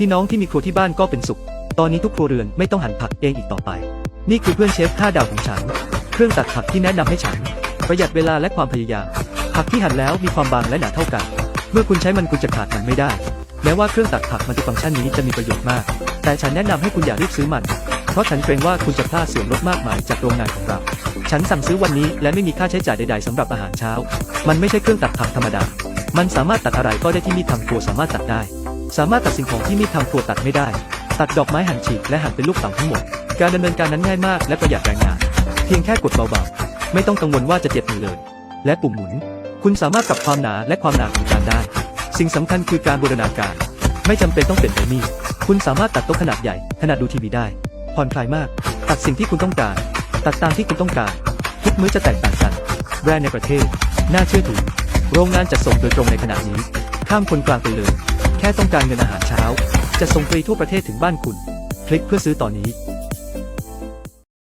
พี่น้องที่มีครัวที่บ้านก็เป็นสุข ตอนนี้ทุกครัวเรือนไม่ต้องหั่นผักเองอีกต่อไป นี่คือเพื่อนเชฟ5ดาวของฉัน เครื่องตัดผักที่แนะนำให้ฉัน ประหยัดเวลาและความพยายาม ผักที่หั่นแล้วมีความบางและหนาเท่ากัน เมื่อคุณใช้มันคุณจะขาดมันไม่ได้ แม้ว่าเครื่องตัดผักมัลติฟังก์ชันนี้จะมีประโยชน์มาก แต่ฉันแนะนำให้คุณอย่ารีบซื้อมัน เพราะฉันเกรงว่าคุณจะพลาดส่วนลดมากมายจากโรงงานของเรา ฉันสั่งซื้อวันนี้และไม่มีค่าใช้จ่ายใดๆสำหรับอาหารเช้า มันไม่ใช่เครื่องตัดผักธรรมดา มันสามารถตัดอะไรก็ได้ที่มีดทำครัวสามารถตัดได้ สามารถตัดสิ่งของที่มีดทำครัวตัดไม่ได้ ตัดดอกไม้หั่นฉีกและหั่นเป็นลูกเต๋าทั้งหมด การดำเนินการนั้นง่ายมากและประหยัดแรงงาน เพียงแค่กดเบาๆ ไม่ต้องกังวลว่าจะเจ็บมือเลย และปุ่มหมุน คุณสามารถปรับความหนาและความหนาของจานได้ สิ่งสำคัญคือการบูรณาการ ไม่จำเป็นต้องเป็นไดมีคุณสามารถตัดโต๊ะขนาดใหญ่ขนาดดูทีวีได้ ผ่อนคลายมาก ตัดสิ่งที่คุณต้องการ ตัดตามที่คุณต้องการ ทุกมื้อจะแตกต่างกัน แบรนด์ในประเทศ น่าเชื่อถือ โรงงานจัดส่งโดยตรงในขณะนี้ ข้ามคนกลางไปเลย แค่ต้องการเงินอาหารเช้า จะส่งฟรีทั่วประเทศถึงบ้านคุณ คลิกเพื่อซื้อตอนนี้